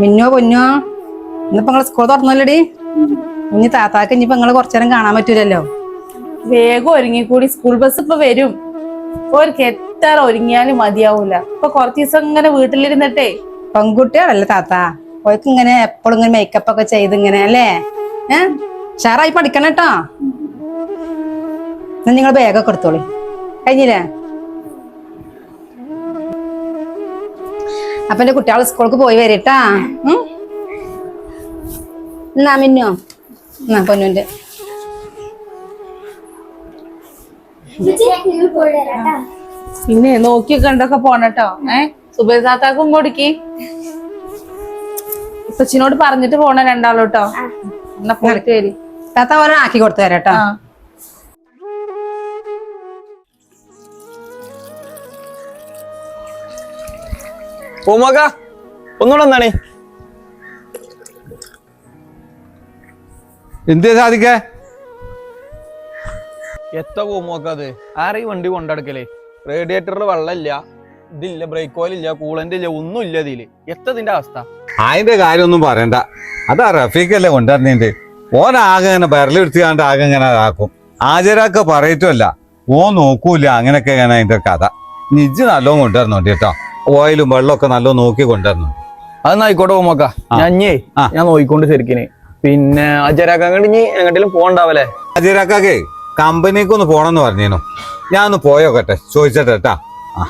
മിന്നോ പൊന്നോ ഇന്നിപ്പോ നിങ്ങൾ സ്കൂൾ തുറന്നല്ലോടി? ഇനി താത്താക്ക് ഇനിയിപ്പോ നിങ്ങൾ കുറച്ചേരം കാണാൻ പറ്റൂലല്ലോ? വേഗം ഒരുങ്ങിക്കൂടി. സ്കൂൾ ബസ് ഇപ്പൊ വരും. ഓർക്ക് എത്ര ഒരുങ്ങിയാലും മതിയാവൂല. ഇപ്പൊ കുറച്ച് ദിവസം ഇങ്ങനെ വീട്ടിലിരുന്നിട്ടേ. പെൺകുട്ടികളല്ലേ താത്ത? ഓർക്ക് ഇങ്ങനെ എപ്പോഴും ഇങ്ങനെ മേക്കപ്പ് ഒക്കെ ചെയ്ത് ഇങ്ങനെ അല്ലേ? ഏ? ഷാറായി പഠിക്കണം കേട്ടോ. നിങ്ങൾ ബാഗൊക്കെ എടുത്തോളി. കഴിഞ്ഞില്ലേ? അപ്പൊ എന്റെ കുട്ടികൾ സ്കൂൾക്ക് പോയി വരട്ടാ. എന്നാ മിന്നോ? എന്നാ പൊന്നുന്റെ പിന്നെ നോക്കി കണ്ടൊക്കെ പോണട്ടോ ഏ? സുബേദാത്താക്കും കൊടുക്കി. കൊച്ചിനോട് പറഞ്ഞിട്ട് പോണ രണ്ടാളോട്ടോ എന്നാ പോയിട്ട് വരി. താത്ത ഒരാക്കി ആക്കി കൊടുത്തു തരാട്ടോ പൂമോക്ക ഒന്നുകൂടെ എന്താണ് എന്തേ സാധിക്കേ? എത്ര പൂമോക്ക അത്? ആരെ ഈ വണ്ടി കൊണ്ടടക്കലേ? റേഡിയേറ്ററിൽ വെള്ളമില്ല ഇതില്ല ബ്രേക്ക് ഓയിൽ ഇല്ല കൂളന്റ് ഇല്ല ഒന്നും ഇല്ല ഇതിൽ എത്തതിന്റെ അവസ്ഥ? അതിന്റെ കാര്യമൊന്നും പറയണ്ട. അതാ റഫീഖല്ലേ കൊണ്ടുവരുന്നതിന്റെ. ഓൻ ആകെ ഇങ്ങനെ ബരലെടുത്തുകാണ്ട് ആകെ ഇങ്ങനെ ആക്കും ആചാരൊക്കെ പറയറ്റുമല്ല ഓ നോക്കൂല അങ്ങനെയൊക്കെ ഇങ്ങനെ അതിന്റെ കഥ. നിജ് നല്ലോണം കൊണ്ടുവരുന്നുണ്ട് കേട്ടോ. ഓയിലും വെള്ളമൊക്കെ നല്ല നോക്കി കൊണ്ടുവരണം അതൊന്നും ആയിക്കോട്ടെ പൂമോക്ക ആ. ഞാഞ്ഞേ. ഞാൻ നോക്കിക്കൊണ്ട് ശരിക്കിന്. പിന്നെ അജരാക്കാങ്ങട് ഇനി എങ്ങോട്ടെങ്കിലും പോകണ്ടാവല്ലേ അജരാക്കാക്കെ കമ്പനിക്ക് ഒന്ന് പോണെന്ന് പറഞ്ഞേനു. ഞാൻ ഒന്ന് പോയോക്കട്ടെ ചോദിച്ചട്ടാ സാധിക്ക് ആ.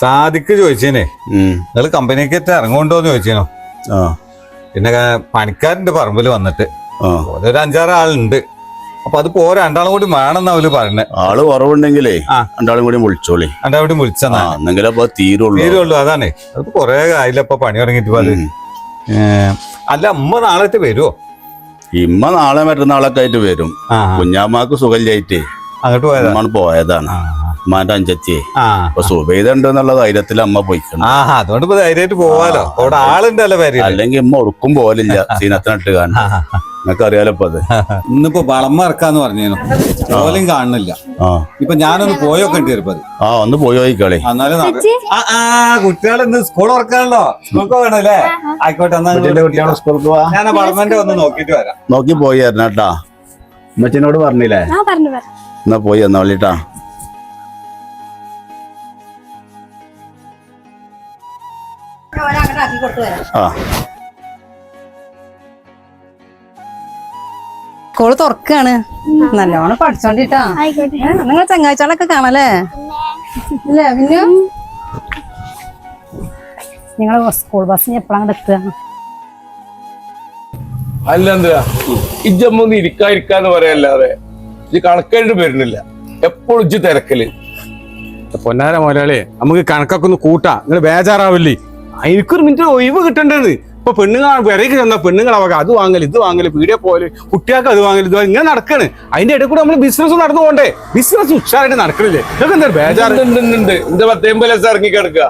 സാദിക്ക് ചോദിച്ചേനെ നിങ്ങൾ കമ്പനിക്ക് ഇറങ്ങുണ്ടോന്ന് ചോദിച്ചേനു ആ. പിന്നെ പണിക്കാരന്റെ പറമ്പിൽ പറമ്പിൽ വന്നിട്ട്. ഒരു അഞ്ചാറ് ആളുണ്ട് അപ്പൊ അത് പോരാ. രണ്ടാളും കൂടി വേണമെന്നാ അവർ പറഞ്ഞേ. ആൾ കുറവുണ്ടെങ്കിലേ രണ്ടാളും കൂടി വിളിച്ചോളി. രണ്ടാളും കൂടി ആ എന്നെങ്കിലും അപ്പൊ തീരുള്ളൂ. തീരുള്ളൂ അതാണേ. അത് കൊറേ ആയില്ല ഇപ്പൊ പണി അത്. ഉം. അല്ല അമ്മ നാളെ വരുമോ ഇമ്മ നാളെ മറ്റന്നാളൊക്കെ ആയിട്ട് വരും. കുഞ്ഞാമ്മക്ക് സുഖമില്ലായിട്ടേ അങ്ങോട്ട് പോയതാ? അമ്മ പോയതാണ്. അമ്മാന്റെ അഞ്ചത്തിയെ ആ. അപ്പൊ സുബൈദ ഉണ്ട് എന്നുള്ള ധൈര്യത്തിൽ അമ്മ പോയിക്കണം ആ അതുകൊണ്ട് ഇപ്പൊ ധൈര്യമായിട്ട് പോവാലോ. അവിടെ ആളുണ്ടല്ലോ പേര് അല്ലെങ്കിൽ ഇമ്മ ഒടുക്കും പോലില്ല. സീനത്തിനിട്ട് കാണാൻ നിങ്ങൾക്ക് അറിയാലോ ഇപ്പൊ അത്. ഇന്നിപ്പോ വളമ്മ ഇറക്കാന്ന് പറഞ്ഞേനു ഓലും കാണുന്നില്ല. ആ. ഇപ്പൊ ഞാനൊന്ന് പോയോ കണ്ടി ഇപ്പൊ ആ ഒന്ന് പോയി കളി. എന്നാലും കുട്ടികൾ ഇന്ന് സ്കൂൾ തുറക്കാണല്ലോ. സ്കൂൾക്ക് വേണല്ലേ ആയിക്കോട്ടെ എന്നാ കുട്ടികളെ സ്കൂൾക്ക് പോവാ? ഞാൻ വളമന്റെ ഒന്ന് നോക്കിട്ട് വരാം. നോക്കി പോയി തരണം കേട്ടാ. ഉമ്മച്ചിനോട് പറഞ്ഞില്ലേ? ആ പോയി എന്നാ പോയി ആ. സ്കൂൾ തുറക്കാണ്. നല്ലോണം പഠിച്ചോണ്ടിട്ടാ. നിങ്ങൾ ചങ്ങാഴ്ചകളൊക്കെ കാണാല്ലേ? അല്ലേ പിന്നെ നിങ്ങൾ സ്കൂൾ ബസ്സിന് എപ്പോഴാണ് എത്തുക? അല്ല എന്താ ഇജ്ജമ്മൊന്ന് ഇരിക്കാ ഇരിക്കാന്ന് പറയല്ലാതെ. ഇത് കണക്കായിട്ട് വരുന്നില്ല. എപ്പോഴും ഇജ്ജ് തിരക്കൽ. പൊന്നാര മുതലാളി നമുക്ക് കണക്കൊക്കെ ഒന്ന് കൂട്ടാ. നിങ്ങൾ ബേജാറാവില്ലേ? എനിക്കൊരു മിനിറ്റ് ഒഴിവ് കിട്ടേണ്ടത് ഇപ്പൊ പെണ്ണുങ്ങൾ വിറയ്ക്ക് ചെന്ന പെണ്ണുങ്ങളവക അത് വാങ്ങൽ ഇത് വാങ്ങൽ പീഡിയ പോലെ കുട്ടികൾക്ക് അത് വാങ്ങൽ ഇത്. ഇങ്ങനെ നടക്കാണ്. അതിന്റെ ഇടയിൽ കൂടെ നമ്മൾ ബിസിനസ് നടന്നു പോണ്ടേ? ബിസിനസ് ഉഷാറായിട്ട് നടക്കണില്ലേ? നിങ്ങൾക്ക് എന്താ ബേജാറ്? ഉണ്ട്, ഉണ്ട്, ഉണ്ട്. എന്റെ പത്തേമ്പത് ലക്ഷം ഇറങ്ങി കിടക്കുക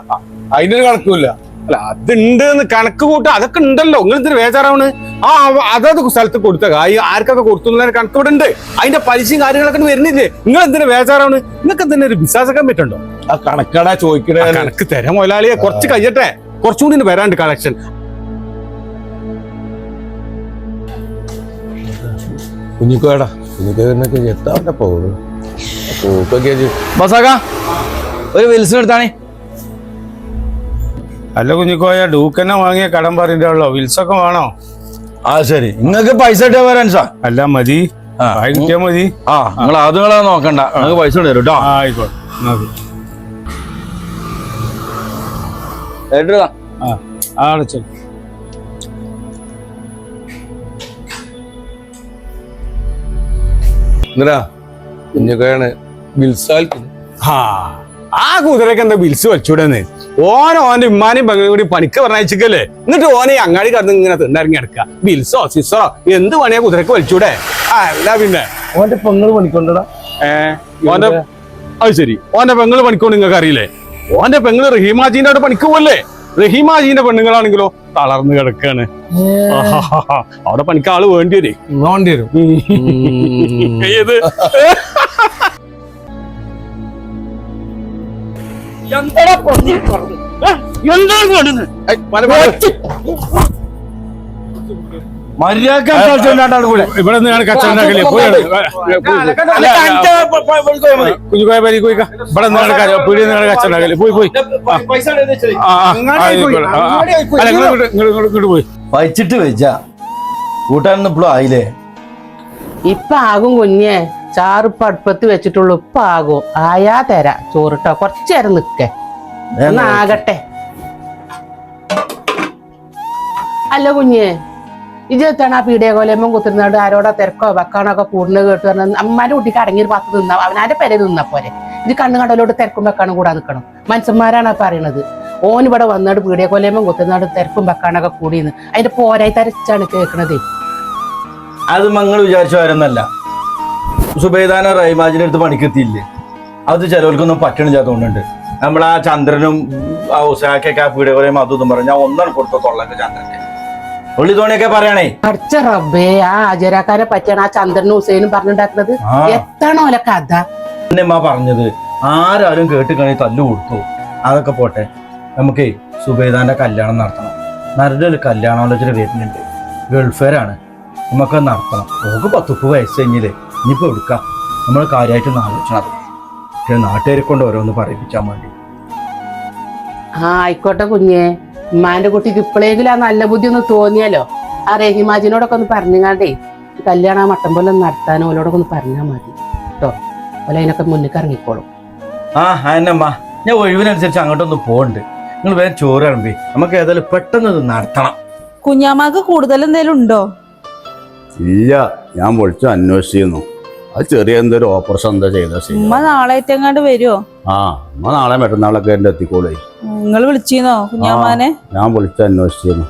അതിനൊരു കണക്കുമില്ല. അല്ല അതുണ്ട് എന്ന് കണക്ക് കൂട്ട അതൊക്കെ ഉണ്ടല്ലോ. നിങ്ങൾ ഇതിന് ബേജാറാവണ്. ആ അതത് സ്ഥലത്ത് കൊടുത്ത. കായ് ആർക്കൊക്കെ കൊടുത്തു എന്നുള്ള കണക്ക് ഇവിടെ ഉണ്ട്. അതിന്റെ പലിശയും കാര്യങ്ങളൊക്കെ വരുന്നില്ലേ? നിങ്ങൾ എന്തിനു ബേജാറാവണ്? നിങ്ങൾക്ക് എന്തിനാ ഒരു വിശ്വാസിക്കാൻ പറ്റുണ്ടോ ആ കണക്കടാ ചോദിക്കണേ. കണക്ക് തരാം മുതലാളിയെ. കുറച്ച് കഴിയട്ടെ. കുറച്ചും കൂടി വരാണ്ട് കളക്ഷൻ കുഞ്ഞിക്കോടാ കുഞ്ഞിക്കോടിനൊക്കെ എത്താൻ പോകുന്നു ബസാക്ക ഒരു വിൽസിന് എടുത്താണേ. അല്ല കുഞ്ഞിക്കോയ ഡൂക്കന്നെ വാങ്ങിയ കടം പറഞ്ഞിട്ടുള്ളോ വിൽസൊക്കെ വേണോ? ആ ശരി. നിങ്ങൾക്ക് പൈസ ഇട്ടാ വരാൻ സാ അല്ല മതി. കിട്ടിയാ മതി. ആ നിങ്ങൾ അത് നിങ്ങളെ നോക്കണ്ട. നിങ്ങൾക്ക് പൈസ തരും കേട്ടോ. ആയിക്കോട്ടെ. ആ അടച്ചു കുഞ്ഞിക്കോയാണ് ആ ആ കുതിരക്ക് എന്താ ബിൽസ് വെച്ചൂടെന്ന് ഓൻ ഓന്റെ ഉമ്മാനെയും പങ്കും കൂടി പണിക്ക് പറഞ്ഞയച്ചിക്കല്ലേ? എന്നിട്ട് ഓനെ അങ്ങാടി കടന്ന് ഇങ്ങനെ തിണ്ടിറങ്ങി എടുക്കുക ബിൽസോ സിസറോ എന്ത് പണിയാ കുതിരക്ക് വലിച്ചൂടെ? ആ അല്ല പിന്നെ? ഓന്റെ പെങ്ങൾ പണിക്കൊണ്ടടാ. ഏ ഓന്റെ അത് ശരി. ഓന്റെ പെങ്ങൾ പണിക്കൊണ്ട് നിങ്ങൾക്ക് അറിയില്ലേ? ഓന്റെ പെങ്ങൾ റഹീമാജീന്റെ അവിടെ പണിക്ക് പോവല്ലേ? റഹീമാജീന്റെ പെണ്ണുങ്ങളാണെങ്കിലോ തളർന്നു കിടക്കാണ്. അവിടെ പണിക്ക് ആൾ വേണ്ടി വരും. വേണ്ടി വരും. ഏത്? കൂടെ. ഇവിടെ നിന്ന് കച്ചവടം ഉണ്ടാക്കല്ലേ? പോയി കുഞ്ഞുകോയ പരി പോയി ഇവിടെ നിന്ന് പീടിയ നിന്ന് കച്ചവടം ഉണ്ടാക്കല്ലേ? പോയി പോയി. ആ, ആ, ആ, ആയിക്കോട്ടെ. ആ, ആ. അല്ല ഇങ്ങോട്ട് ഇങ്ങോട്ട് ഇങ്ങോട്ട് പോയി. വെച്ച. കൂട്ടാനൊന്നും ഇപ്പോഴും ആയില്ലേ? ഇപ്പൊ ആകും കുഞ്ഞെ. ചാറിപ്പ അടുപ്പത്ത് വെച്ചിട്ടുള്ളൂ. ഇപ്പൊ ആകും. ആയാ തരാ. ചോറിട്ടോ. കുറച്ചേരം നിക്കേ ഒന്ന് ആകട്ടെ. അല്ല കുഞ്ഞ് ഇജെത്താണ് ആ പീടിയ കോലമ്മ കുത്തിരുന്നാണ്ട് ആരോടോ തിരക്കോ? വെക്കാണോ ഒക്കെ കൂടുന്നത് കേട്ട് പറഞ്ഞാൽ അമ്മാന്റെ കുട്ടിക്ക് അടങ്ങി ഒരു പത്ത് നിന്നാ അവനാന്റെ പെരെ നിന്നാ പോരെ. ഇത് കണ്ണു കടലോട്ട് തിരക്കും വെക്കാനും കൂടാ നിൽക്കണം മനുഷ്യന്മാരാണ് പറയണത്. ഓൻ ഇവിടെ വന്നാട് പീടിയ കോലമ്മ കുത്തിരുന്നാട് തിരക്കും വെക്കാനൊക്കെ കൂടിയെന്ന് അതിന്റെ പോരായി തരച്ചാണ് കേൾക്കണത് അത് മങ്ങൾ വിചാരിച്ചു വരുന്നല്ല സുബൈദാന റൈമാജിന്റെ അടുത്ത് പണിക്കെത്തിയില്ലേ? അത് ചിലവർക്കൊന്നും പറ്റണില്ലാത്തതുകൊണ്ടുണ്ട് നമ്മൾ ആ ചന്ദ്രനും ആ ഉസാക്കൊക്കെ ആ പീടിയ കുറേ അതും പറഞ്ഞു ഞാൻ ഒന്നാണ് കൊടുത്ത തൊള്ളക്ക് ചന്ദ്രന്റെ. ഉള്ളി തോണിയൊക്കെ പറയണേ? പഠിച്ച റബ്ബേ ആ ആചാരക്കാരെ പറ്റിയാണ് ആ ചന്ദ്രനും ഹുസൈനും പറഞ്ഞുണ്ടാക്കുന്നത് ആ. എത്താണോ ഓലെ കഥ? അമ്മ പറഞ്ഞത് ആരാരും കേട്ട് തല്ലു കൊടുത്തു. അതൊക്കെ പോട്ടെ. നമുക്കേ സുബൈദാന്റെ കല്യാണം നടത്തണം. നരുടെ കല്യാണാലോചന വരുന്നുണ്ട്. ഗൾഫേരാണ് നമുക്ക് നടത്തണം. നമുക്ക് പത്തുപ്പ് വയസ്സ് കഴിഞ്ഞില്ലേ? ഇനിയിപ്പോ എടുക്കാം. നമ്മൾ കാര്യമായിട്ടൊന്ന് ആലോചിക്കണം പക്ഷേ നാട്ടുകാരെ കൊണ്ട് ഓരോന്ന് പറയിപ്പിച്ചാൽ വേണ്ടി ആ ആയിക്കോട്ടെ കുഞ്ഞെ. ഉമ്മാന്റെ കുട്ടിക്ക് ഇപ്പോഴെങ്കിലും ആ നല്ല ബുദ്ധി ഒന്ന് തോന്നിയാലോ? ആ റഹിമാജിനോടൊക്കെ ഒന്ന് പറഞ്ഞുങ്ങാണ്ടേ കല്യാണം ആ മട്ടം പോലെ നടത്താനോ ഓലോടൊക്കെ ഒന്ന് പറഞ്ഞാൽ മതി. കേട്ടോ ഓല അതിനൊക്കെ മുന്നിൽ ഇറങ്ങിക്കോളും. ആ എന്നമ്മ ഞാൻ ഒഴിവിനനുസരിച്ച് അങ്ങോട്ടൊന്ന് പോകണ്ട് നിങ്ങൾ വേഗം ചോറ് ഇറമ്പി നമുക്ക് ഏതായാലും പെട്ടെന്ന് ഇത് നടത്തണം. കുഞ്ഞാമാക്ക് കൂടുതൽ എന്തെങ്കിലും ഉണ്ടോ? ഇല്ല ഞാൻ വിളിച്ചു അന്വേഷിച്ചിരുന്നു. അത് ചെറിയ എന്തൊരു ഓപ്പറേഷൻ എന്താ ചെയ്ത ഉമ്മ നാളെ എങ്ങാണ്ട് വരുമോ ആ ഉമ്മ നാളെ മറ്റന്നാളൊക്കെ എന്റെ എത്തിക്കോളേ. നിങ്ങൾ വിളിച്ചിരുന്നോ കുഞ്ഞാമാനെ? ഞാൻ വിളിച്ച് അന്വേഷിച്ചിരുന്നു.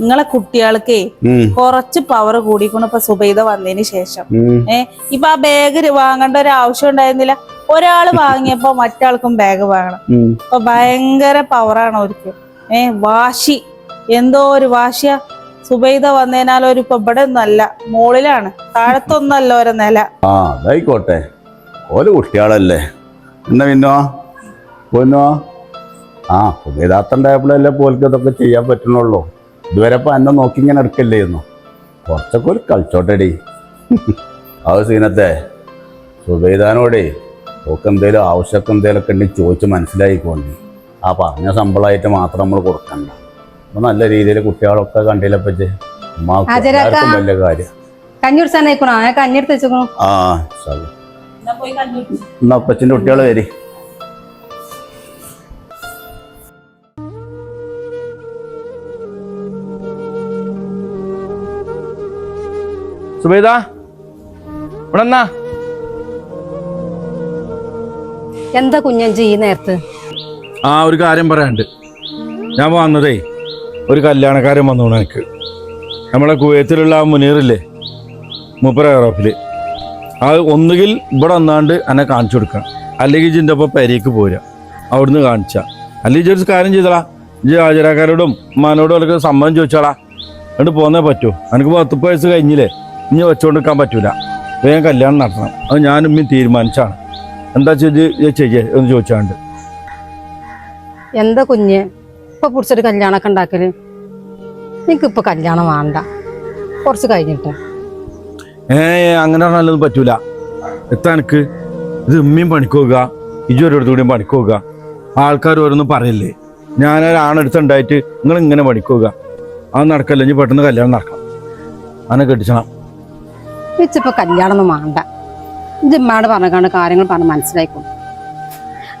നിങ്ങളെ കുട്ടികൾക്കേ കുറച്ച് പവർ കൂടിക്കണം ഇപ്പൊ സുബൈദ വന്നതിന് ശേഷം. ഏ ഇപ്പൊ ആ ബാഗ് വാങ്ങേണ്ട ഒരു ആവശ്യം ഉണ്ടായിരുന്നില്ല. ഒരാൾ വാങ്ങിയപ്പോ മറ്റാൾക്കും ബാഗ് വാങ്ങണം. ഇപ്പൊ ഭയങ്കര പവറാണ് അവർക്ക്. ഏ വാശി. എന്തോ ഒരു വാശിയാ. സുബൈദ വന്നതിനാൽ ഒരു ഇപ്പൊ ഇവിടെ ഒന്നല്ല മോളിലാണ്. താഴത്തൊന്നല്ല ഒരു നില. ആ അതായിക്കോട്ടെ. ഓൽ കുട്ടികളല്ലേ എന്നാ പിന്നോ പൊന്നോ? ആ സുബൈദാത്തണ്ടായപ്പോഴല്ലേ പോലെ ഇതൊക്കെ ചെയ്യാൻ പറ്റണുള്ളൂ. ഇതുവരെ ഇപ്പൊ എന്നെ നോക്കി ഇങ്ങനെ എടുക്കല്ലേന്നു. കുറച്ചൊക്കെ ഒരു കളിച്ചോട്ടടി. അത് സീനത്തെ സുബൈദാനോടേ ഓക്ക് എന്തേലും ആവശ്യമൊക്കെ എന്തേലൊക്കെ ഉണ്ടെങ്കിൽ ചോദിച്ച് മനസ്സിലായിക്കോണ്ടി. ആ പറഞ്ഞ ശമ്പളമായിട്ട് മാത്രം നമ്മൾ കൊടുക്കണ്ട. അപ്പൊ നല്ല രീതിയിൽ കുട്ടികളൊക്കെ കണ്ടില്ല. വലിയ കാര്യം. ഞാൻ ആ ശരി. എന്നാ അപ്പച്ചന്റെ കുട്ടികൾ വരി. സുബൈദ ഇവിടെ എന്നാ എന്താ കുഞ്ഞഞ്ചി ഈ നേരത്ത്? ആ ഒരു കാര്യം പറയാണ്ട് ഞാൻ വന്നതേ ഒരു കല്യാണക്കാരൻ വന്നു എനിക്ക്. നമ്മളെ കുവൈത്തിലുള്ള ആ മുനീറില്ലേ മൂപ്പര യൂറോപ്പിൽ അത് ഒന്നുകിൽ ഇവിടെ വന്നാണ്ട് എന്നെ കാണിച്ചു കൊടുക്കണം അല്ലെങ്കിൽ ഇതിന്റെ ഒപ്പം പെരേക്ക് പോരുക അവിടുന്ന് കാണിച്ചാൽ അല്ലെങ്കിൽ ഒരു കാര്യം ചെയ്തടാ. ഇജ് ഹാജരാക്കാരോടും ഉമ്മാനോടും അവർക്ക് സമ്മതം ചോദിച്ചാളാ എന്നിട്ട് പോന്നേ പറ്റൂ. എനിക്ക് പത്ത് വയസ്സ് കഴിഞ്ഞില്ലേ? ഇനി വെച്ചുകൊണ്ടിരിക്കാൻ പറ്റൂല. വേഗം കല്യാണം നടത്തണം. അത് ഞാനും ഈ തീരുമാനിച്ചാണ്. എന്താ ചെയ്ത് ചെയ്യേ എന്ന് ചോദിച്ചാണ്ട്. എന്താ കുഞ്ഞ്? ഇപ്പൊ പിടിച്ചൊരു കല്യാണമൊക്കെ ഉണ്ടാക്കൽ? നിനക്കിപ്പൊ കല്യാണം വേണ്ട. കുറച്ച് കഴിഞ്ഞിട്ട്. ഏ അങ്ങനെ പറഞ്ഞാലൊന്നും പറ്റൂല. എത്താ എനിക്ക്? ഇത് ഉമ്മയും പണിക്കോക്കുക ഇജു പണിക്ക് പോവുക. ആൾക്കാർ ഓരോന്നും പറയില്ലേ? ഞാനൊരാണെടുത്തുണ്ടായിട്ട് നിങ്ങൾ ഇങ്ങനെ പണിക്കോക്കുക അത് നടക്കല്ല? ഇനി പെട്ടെന്ന് കല്യാണം നടക്കാം അങ്ങനെ കെട്ടിച്ചണം. വെച്ചിപ്പോ കല്യാണം ഒന്നും വേണ്ട ജിമ്മാട് പറഞ്ഞാണ്ട് കാര്യങ്ങൾ പറഞ്ഞ് മനസ്സിലായിക്കും?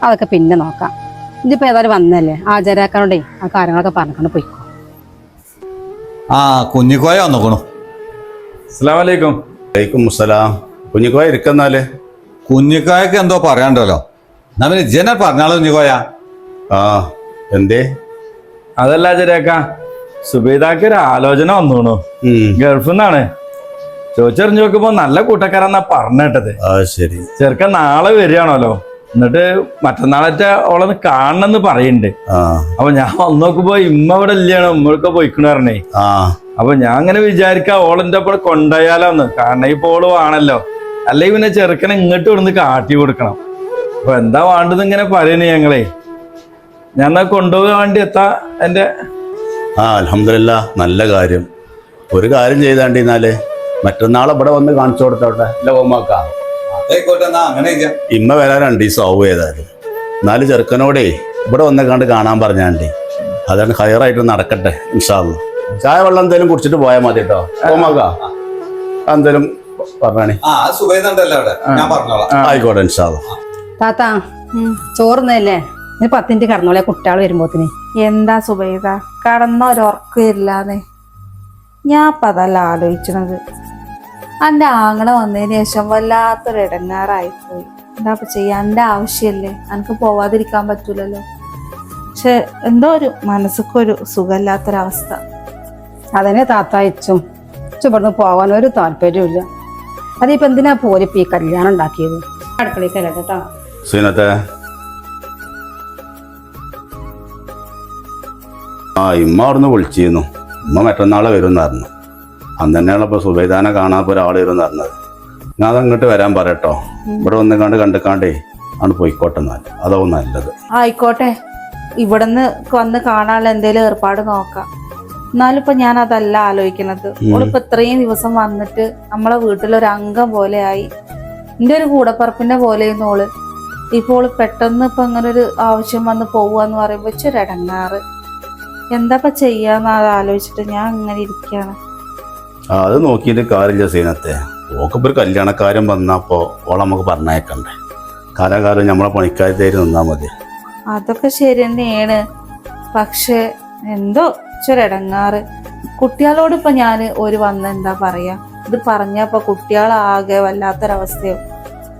അതൊക്കെ പിന്നെ നോക്കാം. ഇതിപ്പോ ഏതായാലും വന്നല്ലേ? ആചാരാക്കാരോടേ ആ കാര്യങ്ങളൊക്കെ പറഞ്ഞാണ്ട് പോയിക്കോ. ആ കുഞ്ഞിക്കോയ വന്നോക്കണു. അസ്സാം വലൈക്കും വലൈക്കും മുസ്സലാം കുഞ്ഞിക്കോയ ഇരിക്കുന്നാൽ? കുഞ്ഞിക്കോയക്ക് എന്തോ പറയാണ്ടല്ലോ എന്നാ ജന പറഞ്ഞാളോ പറഞ്ഞാലോ കുഞ്ഞിക്കോയ? ആ എന്തേ? അതല്ല ചെറിയാക്ക സുബൈദാക്ക് ഒരു ആലോചന വന്നു ഉം, ഗൾഫിൽ നിന്നാണ് ചോദിച്ചറിഞ്ഞു നോക്കുമ്പോ നല്ല കൂട്ടക്കാരെന്നാ പറഞ്ഞിട്ടത്. ആ ശരി. ചെറുക്കൻ നാളെ വരികയാണല്ലോ. എന്നിട്ട് മറ്റന്നാളറ്റ ഓളെ കാണണമെന്ന് പറയുന്നുണ്ട് അപ്പൊ ഞാൻ വന്നു നോക്കുമ്പോ ഇമ്മ ഇവിടെ ഇല്ലയാണ് ഉമ്മൾക്ക് പോയിക്കണ പറഞ്ഞേ. അപ്പൊ ഞാൻ അങ്ങനെ വിചാരിക്കാം ഓളെന്റെ ഒപ്പം കൊണ്ടുപോയാലോന്ന് കാരണം ഇപ്പൊ ഓൾ ആണല്ലോ അല്ലെങ്കിൽ പിന്നെ ചെറുക്കനെ ഇങ്ങോട്ട് ഇവിടുന്ന് കാട്ടി കൊടുക്കണം. അപ്പൊ എന്താ വേണ്ടത് ഇങ്ങനെ പറയണേ ഞങ്ങളെ? ഞാൻ കൊണ്ടുപോകാൻ വേണ്ടി എത്താ എന്റെ ആ അലഹമില്ല നല്ല കാര്യം. ഒരു കാര്യം ചെയ്താണ്ടിന്നാൽ മറ്റന്നാളെ ഇവിടെ വന്ന് കാണിച്ചു കൊടുത്തോട്ടെ അല്ല ഓമാക്ക ഇമ്മ വരാൻ രണ്ട് ദിവസം ആവും ഏതായാലും. നാല് ചെറുക്കനോടെ ഇവിടെ വന്ന് കണ്ട് കാണാൻ പറഞ്ഞാണ്ടി. അതാണ് ഹയറായിട്ട് നടക്കട്ടെ ഇൻഷാല്ല ചായ വെള്ളം എന്തേലും കുടിച്ചിട്ട് പോയാൽ മതി കേട്ടോ ഓമാക്ക എന്തേലും പറഞ്ഞാണി. ആ സുബൈദണ്ടല്ലോ അവിടെ. ഞാൻ പറഞ്ഞോളാം. ആയിക്കോട്ടെ ഇൻഷാല്ല താത്ത ചോറുന്നല്ലേ ഇനി പത്തിന്റെ കടന്നോളെ കുട്ടികൾ വരുമ്പോത്തിന്. എന്താ സുബൈദ? കടന്ന ഒരൊറക്കില്ലാതെ ഞാൻ ഇപ്പം അതല്ല ആലോചിച്ചത്. എന്റെ ആങ്ങളെ വന്നതിന് ശേഷം വല്ലാത്തൊരു ഇടങ്ങാറായിപ്പോയി എന്താ ചെയ്യാ? ചെയ്യാൻ എന്റെ ആവശ്യമല്ലേ എനിക്ക് പോവാതിരിക്കാൻ പറ്റൂലല്ലോ. പക്ഷെ എന്തോ ഒരു മനസ്സൊക്കൊരു സുഖമില്ലാത്തൊരവസ്ഥ. അതന്നെ താത്ത അയച്ചും. ഇവിടുന്ന് പോകാൻ ഒരു താല്പര്യമില്ല അതിപ്പോ എന്തിനാ പോലിപ്പോ ഈ കല്യാണം ഉണ്ടാക്കിയത്? അടുക്കളയ്ക്കല്ല കേട്ടോ സീനത്തെ. ആ ഇമ്മ അവിടുന്ന് വിളിച്ചിരുന്നു. ഉമ്മ മറ്റന്നാളെ വരും പറഞ്ഞു അന്ന് തന്നെയാണ് ഇപ്പൊ സുബൈദാനെ കാണാത്ത ഒരാൾ ഇരുന്ന് പറഞ്ഞത് ഞാൻ അതങ്ങോട്ട് വരാൻ പറയട്ടോ. ഇവിടെ കണ്ട് കണ്ടിക്കാണ്ടേ ആണ് പോയിക്കോട്ടെ എന്നാൽ അതാവും നല്ലത്. ആയിക്കോട്ടെ. ഇവിടുന്ന് വന്ന് കാണാനുള്ള എന്തേലും ഏർപ്പാട് നോക്കാം. എന്നാലും ഇപ്പൊ ഞാൻ അതല്ല ആലോചിക്കുന്നത്. ഇപ്പൊ ഇത്രയും ദിവസം വന്നിട്ട് നമ്മളെ വീട്ടിലൊരു അംഗം പോലെ ആയി. എന്റെ ഒരു കൂടപ്പറപ്പിന്റെ പോലെയെന്ന് ഓൾ. ഇപ്പോൾ പെട്ടെന്ന് ഇപ്പൊ അങ്ങനെ ഒരു ആവശ്യം വന്ന് പോവാന്ന് പറയുമ്പോ ഇച്ചൊരു ഇടങ്ങാറ്. എന്താ ചെയ്യാന്ന് അത് ആലോചിച്ചിട്ട് ഞാൻ അങ്ങനെ ഇരിക്കുകയാണ് അത് നോക്കിയിട്ട് കാര്യമില്ല സീനത്തെ. ഓക്കപ്പൊരു കല്യാണക്കാരൻ വന്നപ്പോ ഓളെ നമുക്ക് പറഞ്ഞേക്കണ്ടേ കാലാകാലം നമ്മളെ പണിക്കാരത്തേര് നിന്നാ മതി. അതൊക്കെ ശരി തന്നെയാണ്. പക്ഷെ എന്തോ ചൊരടങ്ങാറ് കുട്ടികളോട് ഇപ്പൊ ഞാൻ ഒരു വന്ന എന്താ പറയാ? ഇത് പറഞ്ഞപ്പോ കുട്ടികളാകെ വല്ലാത്തൊരവസ്ഥയോ.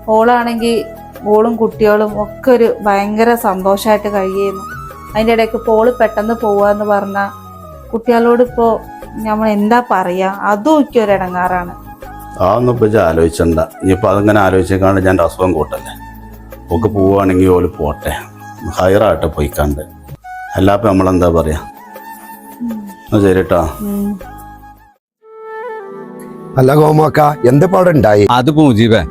ഓളാണെങ്കിൽ ഓളും കുട്ടികളും ഒക്കെ ഒരു ഭയങ്കര സന്തോഷമായിട്ട് കഴിയുന്നു. അതിന്റെ ഇടയ്ക്ക് ഇപ്പോൾ ഓൾ പെട്ടെന്ന് പോവാന്ന് പറഞ്ഞ കുട്ടികളോട് ഇപ്പോൾ നമ്മൾ എന്താ പറയാ? അതും ഒക്കെ ഒരു ഇടങ്ങാറാണ് അതൊന്നും ഇപ്പൊ ആലോചിച്ചണ്ട. ഇനിയിപ്പോ അതിങ്ങനെ ആലോചിച്ചേക്കാണ്ട് ഞാൻ അസുഖം കൂട്ടല്ലേ? ഒക്കെ പോവുകയാണെങ്കിൽ ഓൽ പോട്ടെ. ഹയറായിട്ട് പോയിക്കാണ്ട്. അല്ലാപ്പ നമ്മളെന്താ പറയാ? എന്നാ ശരി കേട്ടോ ഉം. അല്ല ഗോമാക്ക എന്ത് പാടുണ്ടായി? അത് മുജീബേ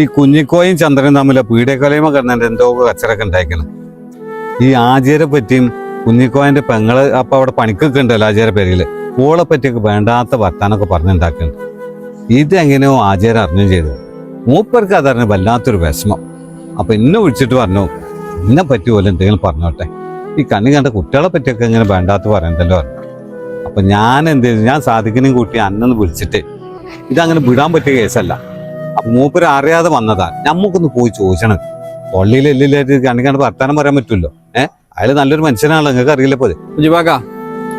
ഈ കുഞ്ഞിക്കോയും ചന്ദ്രനും തമ്മിലെ പീഡക്കലയുമ കിടന്നിട്ട് എന്തോ കച്ചറൊക്കെ ഉണ്ടായിക്കണം. ഈ ആചാരെ പറ്റിയും കുഞ്ഞിക്കോയന്റെ പെങ്ങൾ അപ്പൊ അവിടെ പണിക്കൊക്കെ ഉണ്ടല്ലോ ആചാര പേരിൽ. ഓളെ പറ്റിയൊക്കെ വേണ്ടാത്ത വർത്താനൊക്കെ പറഞ്ഞുണ്ടാക്കുന്നുണ്ട് ഇതെങ്ങനെയോ ആചാരം അറിഞ്ഞു ചെയ്തു. മൂപ്പർക്ക് അതറിഞ്ഞ വല്ലാത്തൊരു വിഷമം. അപ്പൊ എന്നെ വിളിച്ചിട്ട് പറഞ്ഞു എന്നെ പറ്റി പോലെ എന്തെങ്കിലും പറഞ്ഞോട്ടെ? ഈ കണ്ണി കണ്ട കുട്ടികളെ പറ്റിയൊക്കെ ഇങ്ങനെ വേണ്ടാത്ത പറയണ്ടല്ലോ പറഞ്ഞു. അപ്പൊ ഞാൻ എന്ത് ചെയ്തു? ഞാൻ സാധിക്കനും കൂട്ടി അന്നൊന്ന് വിളിച്ചിട്ട് ഇതങ്ങനെ വിടാൻ പറ്റിയ കേസല്ല. അപ്പൊ മൂപ്പര് അറിയാതെ വന്നതാ. നമുക്കൊന്ന് പോയി ചോദിച്ചണം. പള്ളിയിൽ എല്ലില്ലായിട്ട് കണ്ണി കണ്ട് വർത്താനം പറയാൻ പറ്റുമല്ലോ ഏഹ് അയാൾ നല്ലൊരു മനുഷ്യനാണല്ലോ നിങ്ങൾക്ക് അറിയില്ല പോലെ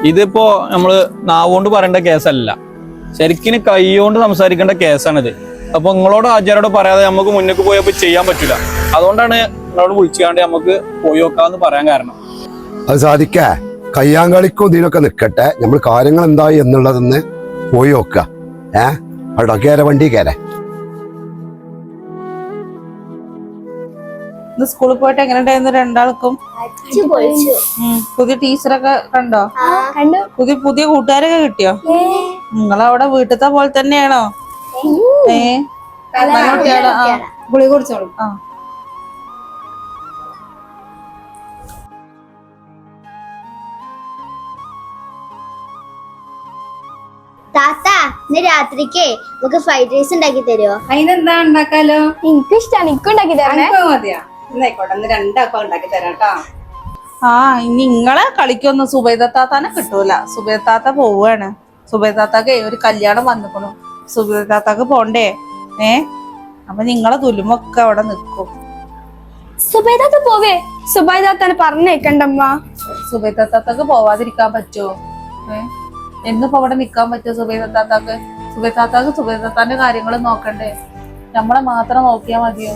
ഇതിപ്പോ നമ്മൾ നാവുകൊണ്ട് പറയേണ്ട കേസല്ല. ശരിക്കും കൈകൊണ്ട് സംസാരിക്കേണ്ട കേസാണിത്. അപ്പൊ നിങ്ങളോട് ആചാരോട് പറയാതെ നമുക്ക് മുന്നേക്ക് പോയപ്പോ ചെയ്യാൻ പറ്റില്ല അതുകൊണ്ടാണ് നിങ്ങളോട് വിളിച്ചുകൊണ്ട് നമുക്ക് പോയി നോക്കാന്ന് പറയാൻ കാരണം. അത് സാധിക്കേ? കയ്യാങ്കളിക്കും ഇതിനൊക്കെ നിൽക്കട്ടെ നമ്മൾ കാര്യങ്ങൾ എന്തായി എന്നുള്ളതെന്ന് പോയി നോക്കുക. ഏഹ് അവിടെ കയറ വണ്ടി കയറ. ഇന്ന് സ്കൂളിൽ പോയിട്ട് എങ്ങനെ ഉണ്ടായിരുന്നു രണ്ടാൾക്കും. പുതിയ ടീച്ചറൊക്കെ കണ്ടോ? കണ്ടു. പുതിയ പുതിയ കൂട്ടുകാരൊക്കെ കിട്ടിയോ? നിങ്ങളവിടെ വീട്ടിലത്തെ പോലെ തന്നെയാണോ? ഏ. നല്ല കുട്ടികളാ. ആ. ഗുളിക കുടിച്ചോളൂ. ആ. താത്ത ഇന്ന് രാത്രിക്ക് നമുക്ക് ഫ്രൈഡ് റൈസ് ഉണ്ടാക്കി തരുമോ അതിനെന്താ ഉണ്ടാക്കാലോ? എനിക്കിഷ്ടമാണ് എനിക്ക് ഉണ്ടാക്കി തരാം മതിയാ? എന്നായിക്കോട്ടെ ഇന്ന് രണ്ടാക്കും ഉണ്ടാക്കി തരാം കേട്ടോ. ആ ഇനി നിങ്ങളെ കളിക്കൊന്നും സുബൈദത്താത്താനെ കിട്ടൂല. സുബൈദത്താത്ത പോവാണ്. സുബൈദത്താക്ക് ഒരു കല്യാണം വന്നിക്കണു. സുബൈദത്താത്താക്ക് പോണ്ടേ? ഏ? അപ്പൊ നിങ്ങളെ തുലുമൊക്കെ അവിടെ നിൽക്കും സുബൈദാത്ത പോവേ? സുബൈദാത്താനെ പറഞ്ഞേക്കണ്ടമ്മ സുബൈദത്താത്താക്ക് പോവാതിരിക്കാൻ പറ്റുമോ ഏ? എന്നിപ്പോ അവിടെ നിക്കാൻ പറ്റുമോ സുബൈദത്താത്താക്ക് സുബൈദത്താക്ക് സുബൈദത്താന്റെ കാര്യങ്ങൾ നോക്കണ്ടേ? നമ്മളെ മാത്രം നോക്കിയാ മതിയോ?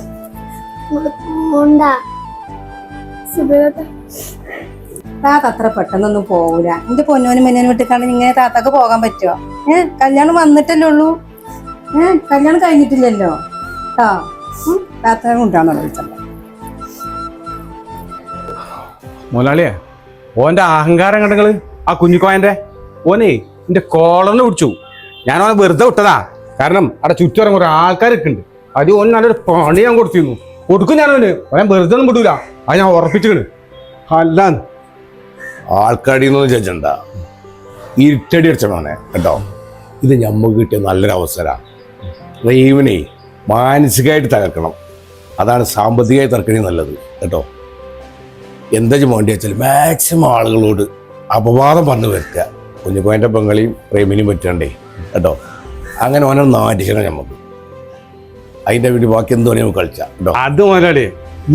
താത്ത അത്ര പെട്ടെന്നൊന്നും പോകൂല എന്റെ പൊന്നോനും മെന്നോനും വിട്ടിക്കാണ്ട് ഇങ്ങനെ താത്താക്ക് പോകാൻ പറ്റുമോ ഏ കല്യാണം വന്നിട്ടല്ലേ ഉള്ളൂ? ഏ കല്യാണം കഴിഞ്ഞിട്ടില്ലല്ലോ? ആ താത്ത കൊണ്ടാണോ വിളിച്ചത്. മുതലാളിയെ ഓന്റെ അഹങ്കാരം കണ്ടങ്ങൾ ആ കുഞ്ഞിക്കോയന്റെ? ഓനെ എന്റെ കോളറിന് പിടിച്ചു. ഞാൻ ഓനെ വെറുതെ വിട്ടതാ. കാരണം അവിടെ ചുറ്റും കുറെ ആൾക്കാരൊക്കെ ഉണ്ട്. അത് ഓൻ നല്ലൊരു പണി ഞാൻ കൊടുത്തിരുന്നു. കൊടുക്കും ഞാൻ അവന് വെറുതെ ഒന്നും വിടൂല. അത് ഞാൻ ഉറപ്പിച്ചിക്കണ് അല്ല ആൾക്കാടിന്നൊന്നും ചോദിച്ചണ്ട ഇരുട്ടടി അടിച്ചോനെ കേട്ടോ. ഇത് ഞമ്മക്ക് കിട്ടിയ നല്ലൊരു അവസരമാണ് റീവിനെ മാനസികമായിട്ട് തകർക്കണം. അതാണ് സാമ്പത്തികമായി തകർക്കണേ നല്ലത് കേട്ടോ. എന്താ വേണ്ടി വെച്ചാൽ മാക്സിമം ആളുകളോട് അപവാദം പറഞ്ഞു വരുത്തുക. കുഞ്ഞുപോയന്റെ പെങ്ങളെയും പ്രേമിനെയും പറ്റണ്ടേ കേട്ടോ. അങ്ങനെ ഓനെ നാട്ടിക്കണം നമുക്ക് അതിന്റെ വേണ്ടി ബാക്കി എന്ത് വേണേ നമുക്ക് കളിച്ചാൽ കേട്ടോ. അത് മുതലാളി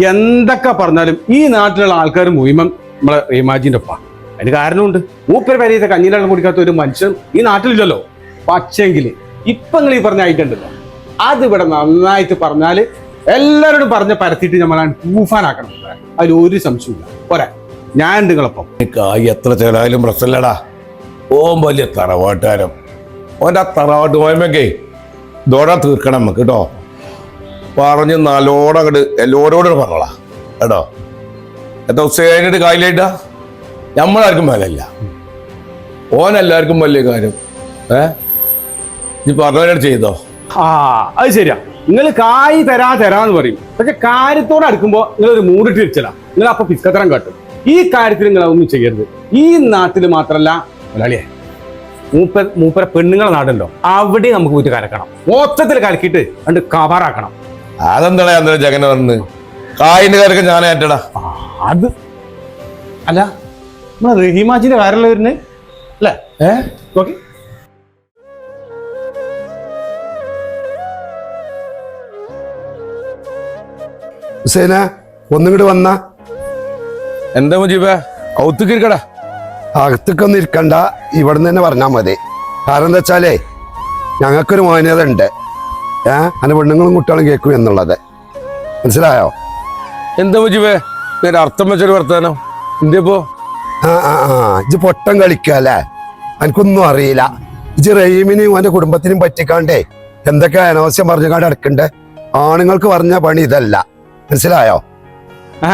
എന്തൊക്കെ പറഞ്ഞാലും ഈ നാട്ടിലുള്ള ആൾക്കാർ മുഴുവൻ നമ്മളെ റീമാജിന്റെ ഒപ്പ. അതിന് കാരണമുണ്ട്. മൂപ്പര് പരിയത്തെ കഞ്ഞിലെണ്ണം കുടിക്കാത്ത ഒരു മനുഷ്യൻ ഈ നാട്ടിലില്ലല്ലോ. പക്ഷേങ്കിൽ ഇപ്പൊ നിങ്ങൾ ഈ പറഞ്ഞ ആയിട്ടുണ്ടല്ലോ അത് ഇവിടെ നന്നായിട്ട് പറഞ്ഞാൽ എല്ലാവരോടും പറഞ്ഞ് പരത്തിയിട്ട് നമ്മളാണ് തൂഫാനാക്കണം. അതിൽ ഒരു സംശയമില്ല പോരാ. ഞാൻ നിങ്ങളൊപ്പം. കായ് എത്ര ചെലായാലും പ്രശ്നമില്ലടാ. ഓം വലിയ തറവാട്ടുകാരം ഓന്റെ ആ തറവാട്ട് പോയമ്മക്കേ ദോടാ തീർക്കണം നമുക്ക് കേട്ടോ. പറഞ്ഞ് നല്ലോണം അങ്ങോട്ട് എല്ലാവരോടും പറഞ്ഞോളാ. കേട്ടോ? എത്ര ഹുസൈനായിട്ട് കായിലായിട്ടാ നമ്മളാർക്കും മേലല്ല. ഓൻ എല്ലാവർക്കും വലിയ കാര്യം. ഏ? നീ പറഞ്ഞവരോട് ചെയ്തോ? ആ അത് ശരിയാ. നിങ്ങൾ കായ് തരാ തരാന്ന് പറയും. പക്ഷെ കാര്യത്തോടെ അടുക്കുമ്പോ നിങ്ങൾ ഒരു മൂടിട്ട് വെച്ചല നിങ്ങൾ അപ്പൊ പിസ്കത്തരം കാട്ടും. ഈ കാര്യത്തിൽ നിങ്ങൾ അതൊന്നും ചെയ്യരുത്. ഈ നാട്ടിൽ മാത്രല്ല മലയാളിയെ മൂപ്പ മൂപ്പര പെണ്ണുങ്ങളെ നാടുണ്ടോ അവിടെ നമുക്ക് പോയിട്ട് കലക്കണം മൊത്തത്തിൽ കലക്കിയിട്ട് രണ്ട് കവറാക്കണം. അതെന്താടാ അന്നേരം ജഗന പറഞ്ഞ് കായിന്റെ കാര്യമൊക്കെ ഞാൻ ഏറ്റടാ. അത്. അല്ല നമ്മളെ റഹീമാജിന്റെ കാര്യമല്ല വരുന്നത് അല്ലേ? ഏ? ഓക്കെ. ഹുസൈന ഒന്നിങ്ങോട്ട് വന്ന. എന്താ മുജീബേ? ഔത്തുക്കിരിക്കടാ. അകത്തേക്കൊന്നും ഇരിക്കണ്ട ഇവിടെ നിന്ന് തന്നെ പറഞ്ഞാൽ മതി. കാരണം എന്താ വെച്ചാലേ ഞങ്ങൾക്കൊരു മാന്യത ഉണ്ട് ഏ? അതിന് പെണ്ണുങ്ങളും കുട്ടികളും കേൾക്കും എന്നുള്ളത്. മനസ്സിലായോ? എന്താ മുജിബേ? നേരെ അർത്ഥം വെച്ചൊരു വർത്താനം എന്തിപ്പോ ആ ആ ആ. ഇജ് പൊട്ടം കളിക്കല്ലേ എനിക്കൊന്നും അറിയില്ല. ഇജ് റഹീമിനെയും അവന്റെ കുടുംബത്തിനും പറ്റിക്കാണ്ടേ എന്തൊക്കെ അനാവശ്യം പറഞ്ഞുകാണ്ട് അടക്കണ്ടേ ആണുങ്ങൾക്ക് പറഞ്ഞ പണി ഇതല്ല. മനസ്സിലായോ? ആ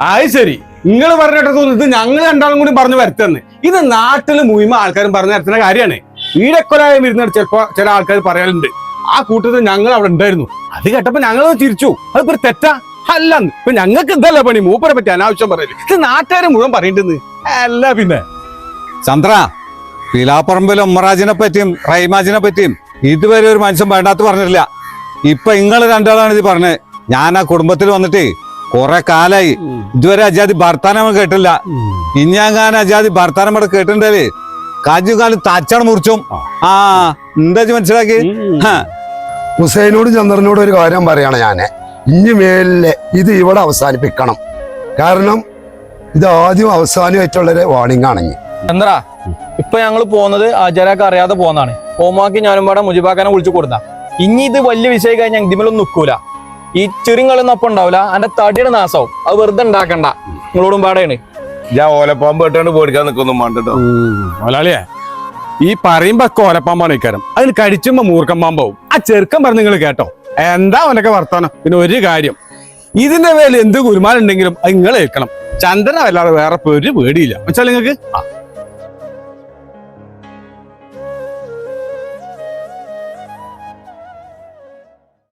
അത് ശരി. നിങ്ങൾ പറഞ്ഞിട്ട് തോന്നുന്നത് ഇത് ഞങ്ങൾ രണ്ടാളും കൂടി പറഞ്ഞു വരുത്തുന്നു. ഇത് നാട്ടിൽ മുഴുവൻ ആൾക്കാരും പറഞ്ഞു വരുത്തുന്ന കാര്യമാണ്. ഈടക്കൊലായ വരുന്ന ചിലപ്പോ ചില ആൾക്കാർ പറയാറുണ്ട് ആ കൂട്ടത്തിൽ ഞങ്ങൾ അവിടെ ഉണ്ടായിരുന്നു. അത് കേട്ടപ്പോ ഞങ്ങൾ ചിരിച്ചു. അതിപ്പോ ഒരു തെറ്റാ? അല്ല ഇപ്പൊ ഞങ്ങൾക്ക് ഇതല്ല പണി? മൂപ്പരെ പറ്റി അനാവശ്യം പറയൽ. ഇത് നാട്ടുകാരെ മുഴുവൻ പറയേണ്ടത് അല്ല പിന്നെ. ചന്ദ്ര പിലാപ്പറമ്പിൽ ഉമ്മറാജിനെ പറ്റിയും റൈമാജിനെ പറ്റിയും ഇതുവരെ ഒരു മനുഷ്യൻ വേണ്ടാത്ത പറഞ്ഞിട്ടില്ല. ഇപ്പൊ നിങ്ങൾ രണ്ടാളാണ് ഇത് പറഞ്ഞത് ഞാൻ ആ കുടുംബത്തിൽ വന്നിട്ട് കുറെ കാലായി. ഇതുവരെ അജാതി ഭർത്താനം കേട്ടില്ല. ഇഞ്ഞാങ്ങാൻ അജാതി ഭർത്താനം ഇവിടെ കേട്ടിട്ടുണ്ടല്ലേ കാജും കാലം താച്ചാണ് മുറിച്ചും ആ. എന്താ മനസ്സിലാക്കി ഹുസൈനോട് ചന്ദ്രനോട് ഒരു കാര്യം പറയാണ് ഞാൻ. ഇനി മേലെ ഇത് ഇവിടെ അവസാനിപ്പിക്കണം. കാരണം ഇത് ആദ്യം അവസാനമായിട്ടുള്ളൊരു വാണിംഗ് ആണ് ചന്ദ്രാ ഇപ്പൊ ഞങ്ങൾ പോകുന്നത് ആചാര്യൊക്കെ അറിയാതെ പോകുന്നതാണ്. ഓമാക്കി ഞാനും പാടെ മുജിബാക്കാനെ വിളിച്ചു കൊടുത്ത. ഇനി ഇത് വലിയ വിഷയം കഴിഞ്ഞാൽ ഇതിമേലൊന്നും നിൽക്കൂല ഈ ചെറിങ്ങളൊന്നും അപ്പം ഉണ്ടാവില്ല. എന്റെ തടിയുടെ നാശവും അത് വെറുതെ ഉണ്ടാക്കണ്ട. നിങ്ങളോടും പാടെയാണ്. ഞാൻ ഓലപ്പാമ്പ് ഇട്ടാണ്ട് പേടിക്കാൻ നിൽക്കൊന്നും വേണ്ടോ മൊലാളിയെ ഈ പറയുമ്പോ കോലപ്പാമ്പാണ് ഇക്കാരം. അതിന് കടിച്ചുമ്പോ മൂർക്കം പാമ്പാവും. ആ ചെറുക്കം പറഞ്ഞു നിങ്ങൾ കേട്ടോ. എന്താ അവനൊക്കെ വർത്താനം? പിന്നെ ഒരു കാര്യം. ഇതിന്റെ മേലെ എന്ത് ഗുരുമാനുണ്ടെങ്കിലും നിങ്ങൾ ഏൽക്കണം. ചന്ദന അല്ലാതെ വേറെ ഒരു പേടിയില്ല. വെച്ചാൽ നിങ്ങൾക്ക്